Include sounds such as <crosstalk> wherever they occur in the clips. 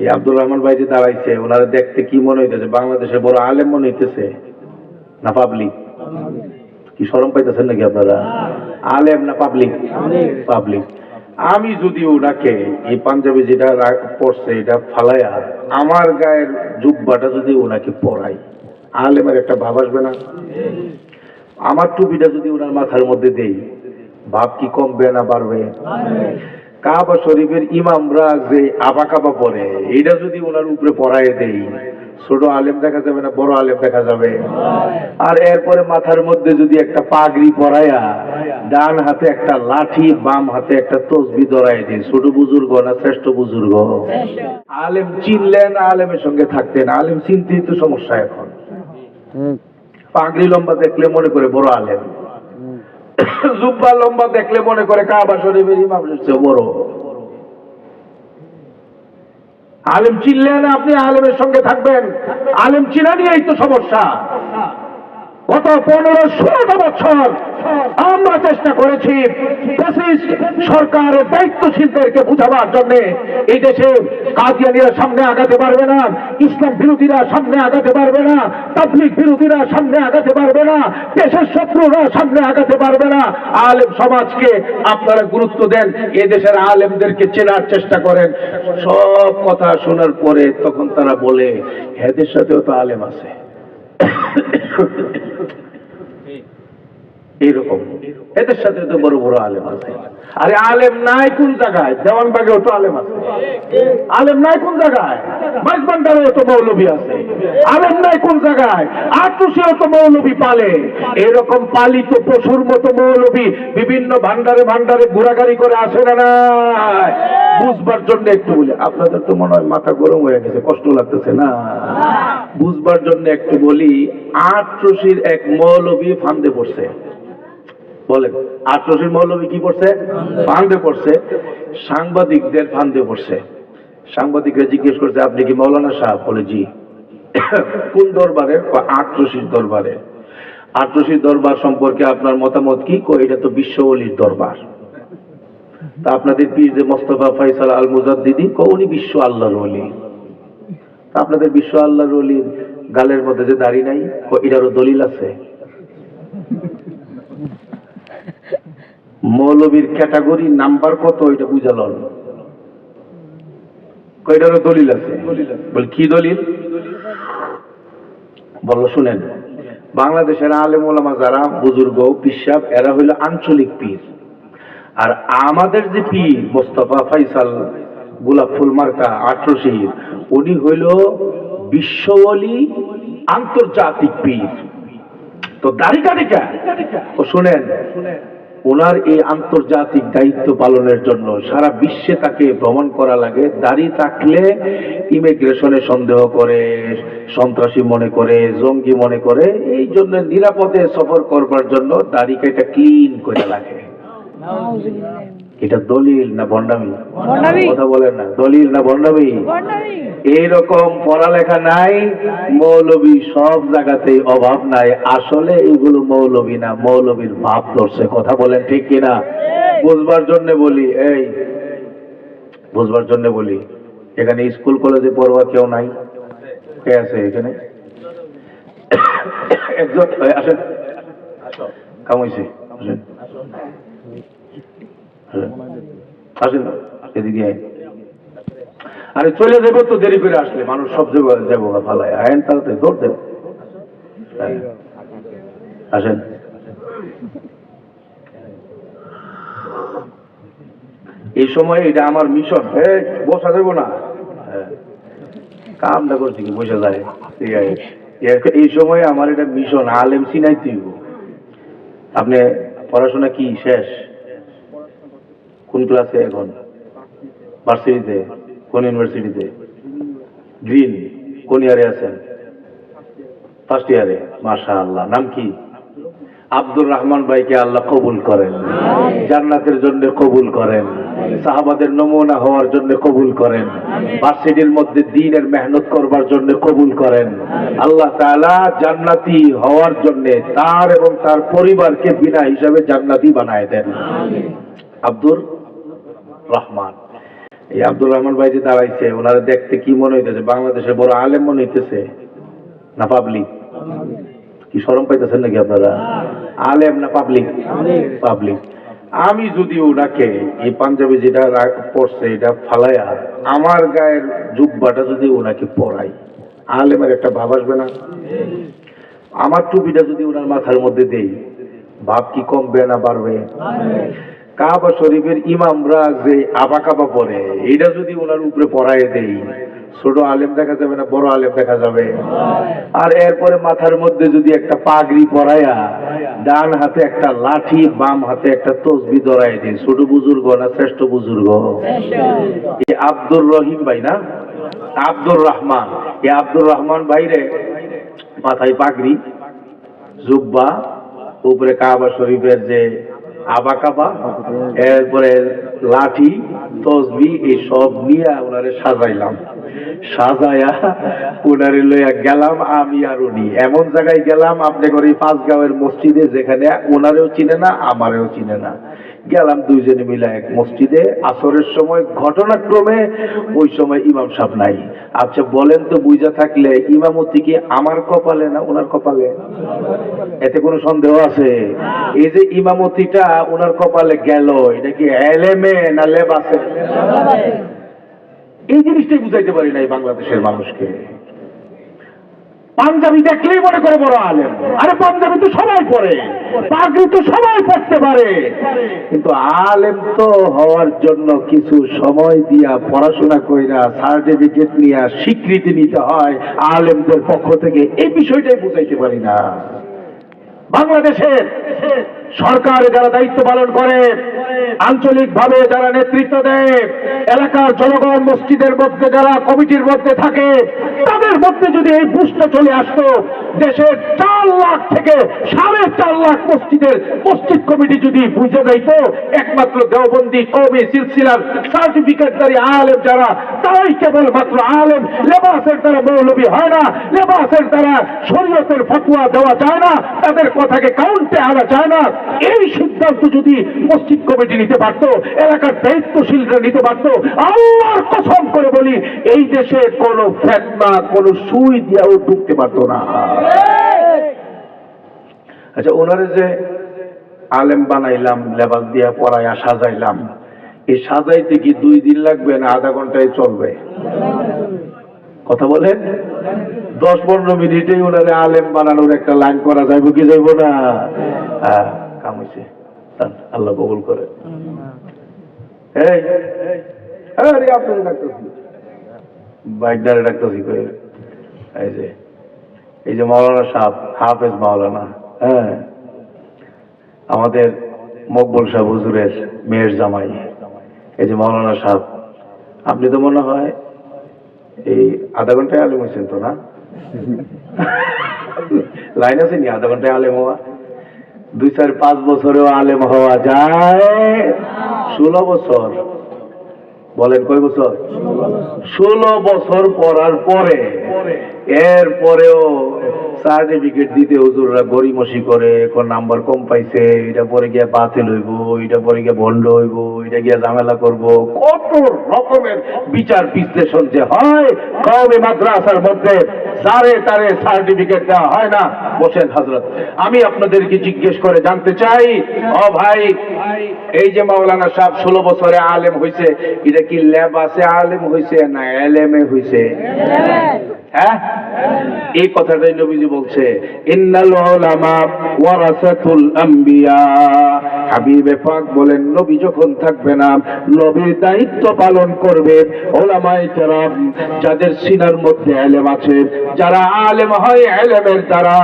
এই আব্দুর রহমান ভাই যে দাঁড়াইছে, ওনারা দেখতে কি মনে হইতেছে? বাংলাদেশের বড় আলেম মনে হইতেছে? না পাবলিক কি শরম পাইতেছেন নাকি আপনারা? আলেম না পাবলিক পাবলিক আমি যদি ওনাকে এই পাঞ্জাবি যেটা পরছে, এটা ফালাইয়া আমার গায়ের জুব্বাটা যদি ওনাকে পরাই, আলেমের একটা ভাব আসবে না? আমার টুপিটা যদি ওনার মাথার মধ্যে দেই, ভাব কি কমবে না বাড়বে? কাবা শরীফের ইমামরা যে আবা কাবা পরে এটা যদি ওনার উপরে পড়ায় দেই ছোট আলেম দেখা যাবে না বড় আলেম দেখা যাবে? আর এরপরে মাথার মধ্যে যদি একটা পাগড়ি পরায়া ডান হাতে একটা লাঠি বাম হাতে একটা তসবি ধরাই দিই ছোট বুজুর্গ না শ্রেষ্ঠ বুজুর্গ? আলেম চিনলেন আলেমের সঙ্গে থাকতেন। আলেম চিনতেই তো সমস্যা এখন। পাগড়ি লম্বা দেখলে মনে করে বড় আলেম। <coughs> জুব্বা লম্বা দেখলে মনে করে কাবা শরীফের ইমাম চেয়ে বড়। আলেম চিনলেন আপনি আলেমের সঙ্গে থাকবেন? আলেম চিনা নিয়েই তো সমস্যা। গত পনেরো, ষোলোটা বছর আমরা চেষ্টা করেছি ফ্যাসিস্ট সরকারের দায়িত্বশীলদেরকে বুঝাবার জন্য। এই দেশে কাদিয়ানিরা সামনে আগাতে পারবে না, ইসলাম বিরোধীরা সামনে আগাতে পারবে না তাবলিক বিরোধীরা সামনে আগাতে পারবে না, দেশের শত্রুরা সামনে আগাতে পারবে না। আলেম সমাজকে আপনারা গুরুত্ব দেন, এ দেশের আলেমদেরকে চেনার চেষ্টা করেন। সব কথা শোনার পরে তখন তারা বলে এদের সাথেও তো আলেম আছে। এইরকম। এদের সাথে তো বড় বড় আলেম আছে। আরে আলেম নাই কোন জায়গায়? দেওয়ানবাগেও তো আলেম আছে। আলেম নাই কোন জায়গায়? মাইজবান্ডারেও তো মৌলবী আছে। আলেম নাই কোন জায়গায়? আটুসেও তো মৌলবী পালে। এরকম পালিত পশুর মতো মৌলবী বিভিন্ন ভান্ডারে ভান্ডারে ঘোরাঘুরি করে আসে না বুঝবার জন্য একটু বলি, আপনাদের তো মনে হয় মাথা গরম হয়ে গেছে, কষ্ট লাগতেছে না? বুঝবার জন্য একটু বলি, আটরশির এক মৌলবী ফান্দে পড়ছে। বলেন আটরশির মৌলবী কি করছে ফান্দে। পড়ছে। সাংবাদিকদের ফান্দে পড়ছে। সাংবাদিকরা জিজ্ঞেস করছে আপনি কি মৌলানা সাহেব? বলে জি। <coughs> কোন দরবারে আটরশির দরবারে। আটরশির দরবার সম্পর্কে আপনার মতামত কি? এটা তো বিশ্ববলির দরবার। তা আপনাদের পীর যে মোস্তফা ফয়সাল আল মুজাদ্দিদি উনি বিশ্ব আল্লাহর তা আপনাদের বিশ্ব আল্লাহর ওলির গালের মধ্যে যে দাড়ি নাই কো এটারও দলিল আছে? মৌলবীর ক্যাটাগরি নাম্বার কত? এটা বুঝালন কো এটারও দলিল আছে? বল, কি দলিল? বলল শুনেন। বাংলাদেশের আলেম ওলামা যারা, বুজুর্গ, পিসাব, এরা হইল আঞ্চলিক পীর। আর আমাদের যে পীর, মোস্তফা ফাইসাল গোলাপ ফুল মার্কা আটরশির উনি হইল বিশ্ববলি আন্তর্জাতিক পীর। তো দাড়ি কাটিকা ও শুনেন। ওনার এই আন্তর্জাতিক দায়িত্ব পালনের জন্য সারা বিশ্বে তাকে ভ্রমণ করা লাগে। দাড়ি থাকলে ইমিগ্রেশনে সন্দেহ করে, সন্ত্রাসী মনে করে, জঙ্গি মনে করে, এই জন্য নিরাপদে সফর করবার জন্য দাড়িকে এটা ক্লিন করে লাগে। এটা দলিল না ভণ্ডামি? ভণ্ডামি। কথা বলেন না। দলিল না ভণ্ডামি? এইরকম পড়ালেখা নাই মৌলবী সব জায়গাতে অভাব নাই। আসলে এগুলো মৌলবী না মৌলবীর ভাব ধরছে। কথা বলেন ঠিক কিনা? বুঝবার জন্য বলি এই। বুঝবার জন্য বলি এখানে স্কুল কলেজে পড়ুয়া কেউ নাই? কে আছে এখানে? একজন আসেন। কামাইছে আসেন। আরে চলে যাব তো দেরি করে আসলে মানুষ সব যাব ফালায় আয়েন তাড়াতাড়ি দৌড় দেব হ্যাঁ। আসেন। এই সময় এটা আমার মিশন। এই, বসা যাব না। হ্যাঁ। কামটা করছি কি বসে যায়। এই সময় আমার এটা মিশন আলেম সিনাই তুইব আপনি পড়াশোনা কি শেষ? কোন ক্লাসে এখন? ভার্সিটিতে কোন ইউনিভার্সিটিতে গ্রিন কোন ইয়ারে আছেন? ফার্স্ট ইয়ারে মাশা আল্লাহ নাম কি? আব্দুর রহমান ভাইকে আল্লাহ কবুল করেন। জান্নাতের জন্য কবুল করেন। সাহাবাদের নমুনা হওয়ার জন্য কবুল করেন। ভার্সিটির মধ্যে দিনের মেহনত করবার জন্য কবুল করেন। আল্লাহ তাআলা জান্নাতি হওয়ার জন্য তার এবং তার পরিবারকে বিনা হিসাবে জান্নাতি বানায় দেন। আব্দুর রহমান। এই আব্দুর রহমান ভাই যে দাঁড়াইছে, ওনারা দেখতে কি মনে হইতেছে? বাংলাদেশের বড় আলেম মনে হইতেছে? না পাবলিক কি শরম পাইতেছেন নাকি আপনারা? আলেম না পাবলিক পাবলিক আমি যদি ওনাকে এই পাঞ্জাবি যেটা পড়ছে এটা ফালাইয়া আমার গায়ের জুব্বাটা যদি ওনাকে পরাই, আলেমের একটা ভাব আসবে না? আমার টুপিটা যদি ওনার মাথার মধ্যে দেই, ভাব কি কমবে না বাড়বে? কাবা শরীফের ইমামরা যে আবা কাবা পরে এটা যদি ওনার উপরে পড়ায় দেই, ছোট আলেম দেখা যাবে না, বড় আলেম দেখা যাবে? আর এরপরে মাথার মধ্যে যদি একটা পাগড়ি পরায়া, ডান হাতে একটা লাঠি, বাম হাতে একটা তসবি ধরাই দিই, ছোট বুজুর্গ না শ্রেষ্ঠ বুজুর্গ? এই আব্দুর রহিম ভাই না? আব্দুর রহমান। এই আব্দুর রহমান ভাইরে মাথায় পাগড়ি, জুব্বা, উপরে কাবা শরীফের যে আবা কাবা এরপরে লাঠি, তসবি এই সব নিয়ে ওনারে সাজাইলাম। সাজাইয়া ওনারে লইয়া গেলাম আমি আর উনি। এমন জায়গায় গেলাম, আপনি করে পাঁচ গাঁয়ের মসজিদে যেখানে ওনারেও চিনে না, আমারেও চিনে না। গেলাম দুইজনে মিলে এক মসজিদে। আসরের সময় ঘটনাক্রমে ওই সময় ইমাম সাহেব নাই। আচ্ছা বলেন তো বুঝা থাকলে ইমামতি কি আমার কপালে না ওনার কপালে? এতে কোনো সন্দেহ আছে? এই যে ইমামতিটা ওনার কপালে গেল, এটা কি এলেমে না লেবাসে? এই জিনিসটাই বুঝাইতে পারি নাই বাংলাদেশের মানুষকে। পাঞ্জাবি দেখলেই মনে করে বড় আলেম। আরে পাঞ্জাবি তো সবাই পড়ে পাগড়ি তো সবাই পড়তে পারে। কিন্তু আলেম তো হওয়ার জন্য কিছু সময় দিয়া পড়াশোনা কইরা সার্টিফিকেট নিয়ে স্বীকৃতি নিতে হয়। আলেমদের পক্ষ থেকে এই বিষয়টাই বুঝাইতে পারি না। বাংলাদেশের সরকার যারা দায়িত্ব পালন করে আঞ্চলিক ভাবে যারা নেতৃত্ব দেয়, এলাকার জনগণ মসজিদের মধ্যে যারা কমিটির মধ্যে থাকে, তাদের মধ্যে যদি এই বুঝটা চলে আসতো, দেশের চার লাখ থেকে সাড়ে চার লাখ মসজিদের মসজিদ কমিটি যদি বুঝে যাইতো, একমাত্র দেওবন্দি কবি সিলসিলার সার্টিফিকেটধারী আলেম যারা তারাই কেবলমাত্র আলেম। লেবাসের হয় না। লেবাসের শরীয়তের ফতোয়া দেওয়া যায় না। তাদের কথাকে কাউন্টে আনা যায় না। এই সিদ্ধান্ত যদি মসজিদ কমিটি নিতে পারত, এলাকার দায়িত্বশীলরা নিতে পারত, আল্লাহর কসম করে বলি, এই দেশে কোনো ফেতনা, কোনো সুই দিয়াও ঢুকতে পারতো না। আচ্ছা ওনারে যে আলেম বানাইলাম, লেবাস দিয়া পড়াইয়া সাজাইলাম এই সাজাইতে কি দুই দিন লাগবে না আধা ঘন্টায় চলবে? কথা বলেন? দশ পনেরো মিনিটেই ওনারে আলেম বানানোর একটা লাইন করা যাইব কি যাইব না? কাম যান, আল্লাহ কবুল করে। এই যে এই যে মাওলানা সাহেব হাফেজ মাওলানা হ্যাঁ? আমাদের মকবুল সাহেব হুজুরের মেয়ের জামাই। এই যে মাওলানা সাহেব, আপনি তো মনে হয় এই আধা ঘন্টায় আলেম হয়েছেন তো না? <laughs> লাইন আছে নি? আধা ঘন্টায় আলেম হওয়া? দুই চার পাঁচ বছরেও আলেম হওয়া যায়? ষোলো বছর। বলেন কয় বছর? ষোলো বছর পড়ার পরে, এরপরেও সার্টিফিকেট দিতে হুজুররা গরিমসি করে, কোন নাম্বার কম পাইছে, এটা পরে গিয়ে বাতিল হইব, এটা পরে গিয়ে ভণ্ড হইব, এটা গিয়ে ঝামেলা করব। কত রকমের বিচার বিশ্লেষণ যে হয় কবে মাদ্রাসার মধ্যে সারে তারে সার্টিফিকেট দেওয়া হয় না, বসেন হজরত। আমি আপনাদেরকে জিজ্ঞেস করে জানতে চাই, ও ভাই, এই যে মাওলানা সাহেব ষোলো বছরে আলেম হইছে, এটা কি লেবাসে আলেম হইছে না এলেমে হইছে? হ্যাঁ? এই কথাটাই নবীজি বলছে বলেন, নবী যখন থাকবে না, নবীর দায়িত্ব পালন করবে যাদের সিনার মধ্যে এলেম আছে। যারা আলেম হয় এলেমের দ্বারা,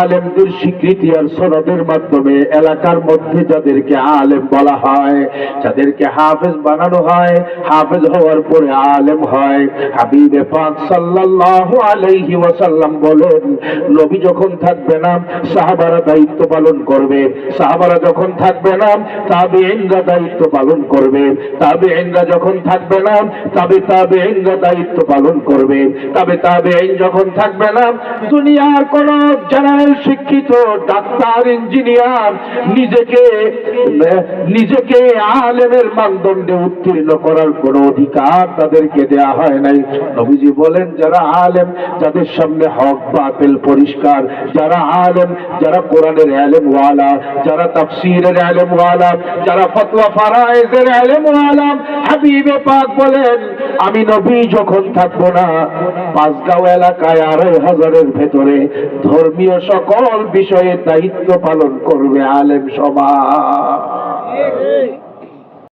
আলেমদের স্বীকৃতি আর সনদের মাধ্যমে এলাকার মধ্যে যাদেরকে আলেম বলা হয়, যাদেরকে হাফেজ বানানো হয়, হাফেজ হওয়ার পরে আলেম হয়। হাবিবে পাক সাল্লাল্লাহু আলাইহি ওয়াসাল্লাম বলেন, নবী যখন থাকবে না, সাহাবারা দায়িত্ব পালন করবে। সাহাবারা যখন থাকবে না দায়িত্ব পালন করবে। যখন থাকবে না দায়িত্ব পালন করবে। যখন থাকবে না, দুনিয়ার কোন জেনারেল শিক্ষিত, ডাক্তার, ইঞ্জিনিয়ার নিজেকে নিজেকে আলেমের মানদণ্ডে উত্তীর্ণ করার কোনো অধিকার তাদেরকে দেয়া হয় নাই। নবীজি বলেন, যারা আলেম, যাদের সামনে হক, বাতিল, পরিষ্কার, যারা আলেম, যারা কোরআনের আলেম ওয়ালা যারা তাফসীরের আলেম ওয়ালা যারা ফতোয়া ফারায়েজের আলেম ওয়ালা হাবিবে পাক বলেন, আমি নবী যখন থাকব না, পাঁচগাঁও এলাকায় আড়াই হাজারের ভেতরে ধর্মীয় সকল বিষয়ে দায়িত্ব পালন করবে আলেম সমাজ।